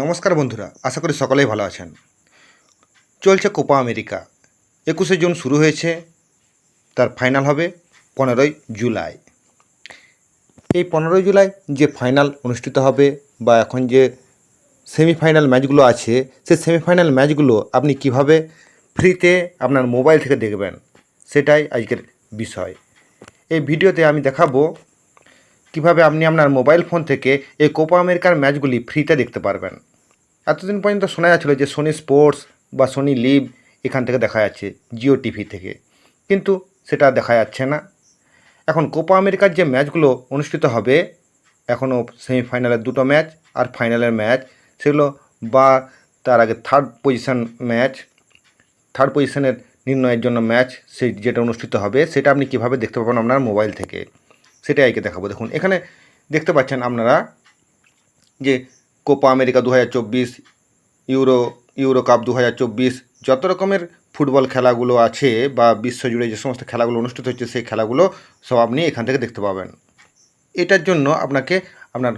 নমস্কার বন্ধুরা, আশা করি সকলেই ভালো আছেন। চলছে কোপা আমেরিকা। একুশে জুন শুরু হয়েছে, তার ফাইনাল হবে পনেরোই জুলাই। এই পনেরোই জুলাই যে ফাইনাল অনুষ্ঠিত হবে বা এখন যে সেমিফাইনাল ম্যাচগুলো আছে সেই সেমিফাইনাল ম্যাচগুলো আপনি কীভাবে ফ্রিতে আপনার মোবাইল থেকে দেখবেন, সেটাই আজকের বিষয়। এই ভিডিওতে আমি দেখাবো কীভাবে আপনি আপনার মোবাইল ফোন থেকে এই কোপা আমেরিকার ম্যাচগুলি ফ্রিতে দেখতে পারবেন? এতদিন পর্যন্ত শোনা যাচ্ছিল যে সোনি স্পোর্টস বা সোনি লিভ এখান থেকে দেখা যাচ্ছে জিও টিভি থেকে। কিন্তু সেটা দেখা যাচ্ছে না। এখন কোপা আমেরিকার যে ম্যাচগুলো অনুষ্ঠিত হবে, এখনও সেমিফাইনালের দুটো ম্যাচ আর ফাইনালের ম্যাচ, সেগুলো বা তার আগে থার্ড পজিশন ম্যাচ থার্ড পজিশনের নির্ণয়ের জন্য ম্যাচ সেই যেটা অনুষ্ঠিত হবে, সেটা আপনি কীভাবে দেখতে পাবেন আপনার মোবাইল থেকে? সেটাই আজকে দেখাবো। দেখুন, এখানে দেখতে পাচ্ছেন আপনারা যে কোপা আমেরিকা দু হাজার চব্বিশ, ইউরো ইউরো কাপ দু হাজার চব্বিশ, যত রকমের ফুটবল খেলাগুলো আছে বা বিশ্বজুড়ে যে সমস্ত খেলাগুলো অনুষ্ঠিত হচ্ছে, সেই খেলাগুলো সব আপনি এখান থেকে দেখতে পাবেন। এটার জন্য আপনাকে আপনার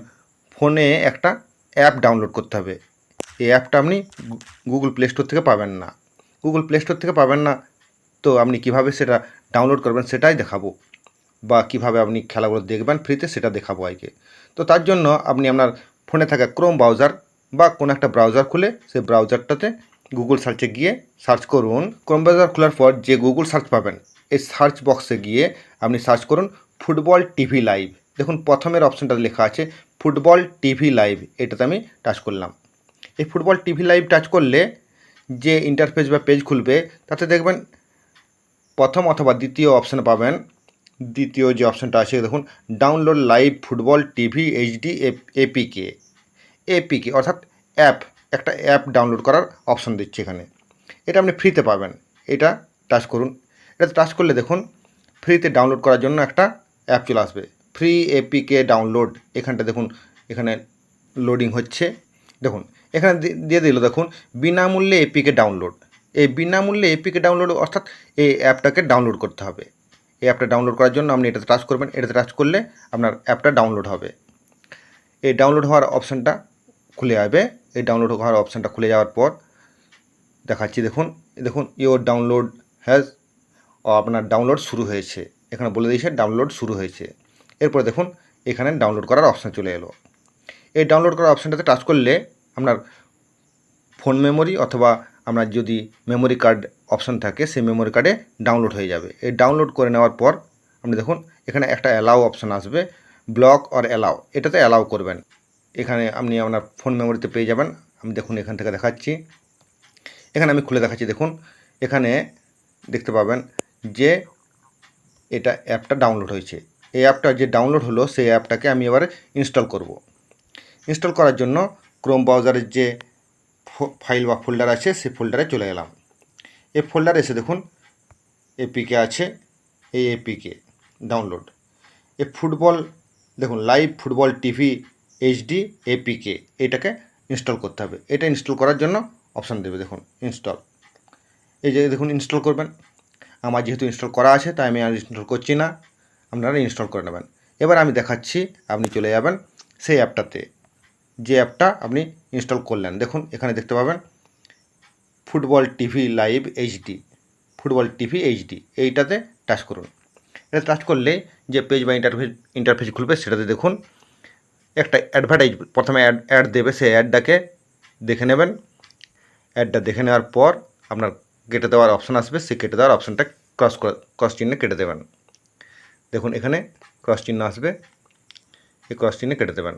ফোনে একটা অ্যাপ ডাউনলোড করতে হবে। এই অ্যাপটা আপনি গুগল প্লে স্টোর থেকে পাবেন না। গুগল প্লে স্টোর থেকে পাবেন না, তো আপনি কীভাবে সেটা ডাউনলোড করবেন সেটাই দেখাবো। বা কীভাবে আপনি খেলাগুলো দেখবেন ফ্রিতে সেটা দেখাবো আজকে। তো তার জন্য আপনি আপনার ফোনে থাকা ক্রোম ব্রাউজার বা কোনো একটা ব্রাউজার খুলে সেই ব্রাউজারটাতে গুগল সার্চে গিয়ে সার্চ করুন। ক্রোম ব্রাউজার খোলার পর যে গুগল সার্চ পাবেন, এই সার্চ বক্সে গিয়ে আপনি সার্চ করুন ফুটবল টিভি লাইভ দেখুন প্রথমের অপশনটা লেখা আছে ফুটবল টিভি লাইভ এটাতে আমি টাচ করলাম। এই ফুটবল টিভি লাইভ টাচ করলে যে ইন্টারফেস বা পেজ খুলবে, তাতে দেখবেন প্রথম অথবা দ্বিতীয় অপশান পাবেন দ্বিতীয় যে অপশানটা আছে, দেখুন download live football TV HD APK APK অর্থাৎ অ্যাপ একটা অ্যাপ ডাউনলোড করার অপশান দিচ্ছে এখানে। এটা আপনি ফ্রিতে পাবেন। এটা টাচ করুন। এটা টাচ করলে দেখুন ফ্রিতে ডাউনলোড করার জন্য একটা অ্যাপ চলে আসবে। ফ্রি এপিকে ডাউনলোড এখানটা দেখুন, এখানে লোডিং হচ্ছে। দেখুন, এখানে দিয়ে দিল দেখুন, বিনামূল্যে এপিকে ডাউনলোড এই বিনামূল্যে এপিকে ডাউনলোড অর্থাৎ এই অ্যাপটাকে ডাউনলোড করতে হবে। এই অ্যাপটা ডাউনলোড করার জন্য আপনি এটাতে টাচ করবেন। এটাতে টাচ করলে আপনার অ্যাপটা ডাউনলোড হবে। এই ডাউনলোড হওয়ার অপশানটা খুলে যাবে। এই ডাউনলোড হওয়ার অপশানটা খুলে যাওয়ার পর দেখাচ্ছি, দেখুন দেখুন ইওর ডাউনলোড হ্যাজ আপনার ডাউনলোড শুরু হয়েছে। এখানে বলে দিয়েছে ডাউনলোড শুরু হয়েছে। এরপরে দেখুন, এখানে ডাউনলোড করার অপশান চলে এলো। এই ডাউনলোড করার অপশানটাতে টাচ করলে আপনার ফোন মেমোরি অথবা আপনার যদি মেমোরি কার্ড অপশান থাকে, সেই মেমোরি কার্ডে ডাউনলোড হয়ে যাবে। এই ডাউনলোড করে নেওয়ার পর, আপনি দেখুন, এখানে একটা অ্যালাও অপশান আসবে ব্লক অর অ্যালাও এটাতে অ্যালাও করবেন। এখানে আপনি আপনার ফোন মেমোরিতে পেয়ে যাবেন। আমি দেখুন, এখান থেকে দেখাচ্ছি। এখানে আমি খুলে দেখাচ্ছি, দেখুন। এখানে দেখতে পাবেন যে এটা অ্যাপটা ডাউনলোড হয়েছে। এই অ্যাপটা যে ডাউনলোড হলো, সেই অ্যাপটাকে আমি এবারে ইনস্টল করব। ইনস্টল করার জন্য ক্রোম ব্রাউজারের যে ফাইল বা ফোল্ডার আছে, সেই ফোল্ডারে চলে গেলাম। এই ফোল্ডারে এসে দেখুন এপিকে আছে, এই এপিকে ডাউনলোড এই ফুটবল দেখুন live football TV HD APK এটাকে ইনস্টল করতে হবে। এটা ইনস্টল করার জন্য অপশান দেবে, দেখুন ইনস্টল এই যে, দেখুন ইনস্টল করবেন। আমার যেহেতু ইনস্টল করা আছে, তাই আমি আর ইনস্টল করছি না। আপনারা ইনস্টল করে নেবেন। এবার আমি দেখাচ্ছি, আপনি চলে যাবেন সেই অ্যাপটাতে যে অ্যাপটা আপনি ইনস্টল করলেন। দেখুন, এখানে দেখতে পাবেন football TV live HD. Football TV HD, এইটাতে টাচ করুন। এটা টাচ করলে যে পেজ বা ইন্টারফেস ইন্টারফেস খুলবে, সেটাতে দেখুন, একটা অ্যাডভার্টাইজ প্রথমে অ্যাড অ্যাড দেবে, সেই অ্যাডটাকে দেখে নেবেন। অ্যাডটা দেখে নেওয়ার পর আপনার কেটে দেওয়ার অপশান আসবে, সেই কেটে দেওয়ার অপশানটা ক্রস ক্রস চিহ্নে কেটে দেবেন। দেখুন, এখানে ক্রস চিহ্ন আসবে, এই ক্রস চিহ্নে কেটে দেবেন।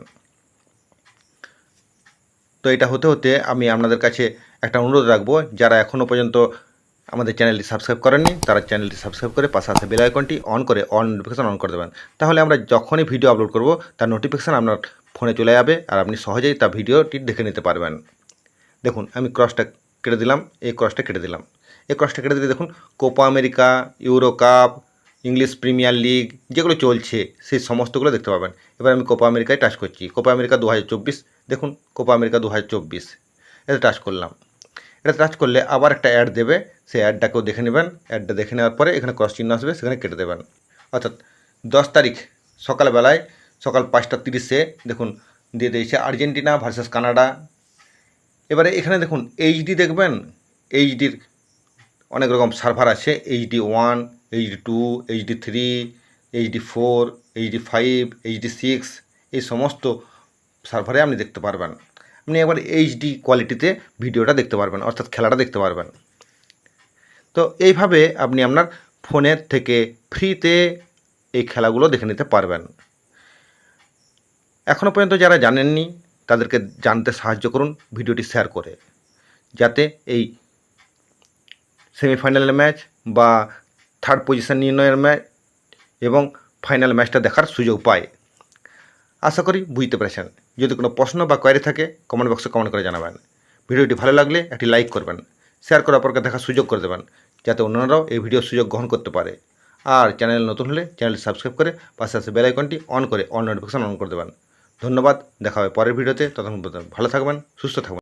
তো এটা হতে হতে আমি আপনাদের কাছে একটা অনুরোধ রাখব, যারা এখনও পর্যন্ত আমাদের চ্যানেলটি সাবস্ক্রাইব করেননি, তারা চ্যানেলটি সাবস্ক্রাইব করে পাশে আসে বেল আইকনটি অন করে অন নোটিফিকেশন অন করে দেবেন। তাহলে আমরা যখনই ভিডিও আপলোড করব, তার নোটিফিকেশান আপনার ফোনে চলে যাবে আর আপনি সহজেই তা ভিডিওটি দেখে নিতে পারবেন। দেখুন, আমি ক্রসটা কেটে দিলাম, এই ক্রসটা কেটে দিলাম। এই ক্রসটা কেটে দিলে দেখুন, Copa America Euro Cup English Premier League, যেগুলো চলছে, সেই সমস্তগুলো দেখতে পাবেন। এবার আমি কোপা আমেরিকায় টাচ করছি। কোপা আমেরিকা দু হাজার চব্বিশ, দেখুন, কোপা আমেরিকা দু হাজার চব্বিশ। এটা টাচ করলাম। এটা টাচ করলে আবার একটা অ্যাড দেবে। সেই অ্যাডটাকেও দেখে নেবেন। অ্যাডটা দেখে নেওয়ার পরে এখানে ক্রস চিহ্ন আসবে, সেখানে কেটে দেবেন। অর্থাৎ দশ তারিখ সকালবেলায়, সকাল পাঁচটা তিরিশে, দেখুন, দিয়ে দিয়েছে আর্জেন্টিনা ভার্সেস কানাডা। এবারে এখানে দেখুন এইচডি দেখবেন? এইচডির অনেক রকম সার্ভার আছে HD one HD two HD three HD four HD five HD six এই সমস্ত সার্ভারে আপনি দেখতে পারবেন। আপনি একবার এইচডি কোয়ালিটিতে ভিডিওটা দেখতে পারবেন, অর্থাৎ খেলাটা দেখতে পারবেন। তো এইভাবে আপনি আপনার ফোনের থেকে ফ্রিতে এই খেলাগুলো দেখে নিতে পারবেন। এখনও পর্যন্ত যারা জানেননি, তাদেরকে জানতে সাহায্য করুন ভিডিওটি শেয়ার করে। যাতে এই সেমিফাইনাল ম্যাচ বা থার্ড পজিশন নির্ণয়ের ম্যাচ এবং ফাইনাল ম্যাচটা দেখার সুযোগ পায়। আশা করি বুঝতে পেরেছেন। যদি কোনো প্রশ্ন বা কোয়ারি থাকে কমেন্ট বক্সে কমেন্ট করে জানাবেন। ভিডিওটি ভালো লাগলে একটি লাইক করবেন। শেয়ার করে অপরকে দেখার সুযোগ করে দেবেন, যাতে অন্যরাও এই ভিডিওর সুযোগ গ্রহণ করতে পারে। আর চ্যানেল নতুন হলে চ্যানেলটি সাবস্ক্রাইব করে পাশে আসে বেল আইকনটি অন করে অল নোটিফিকেশন অন করে দেবেন। ধন্যবাদ, দেখা হবে পরের ভিডিওতে ততক্ষণ ভালো থাকবেন, সুস্থ থাকবেন।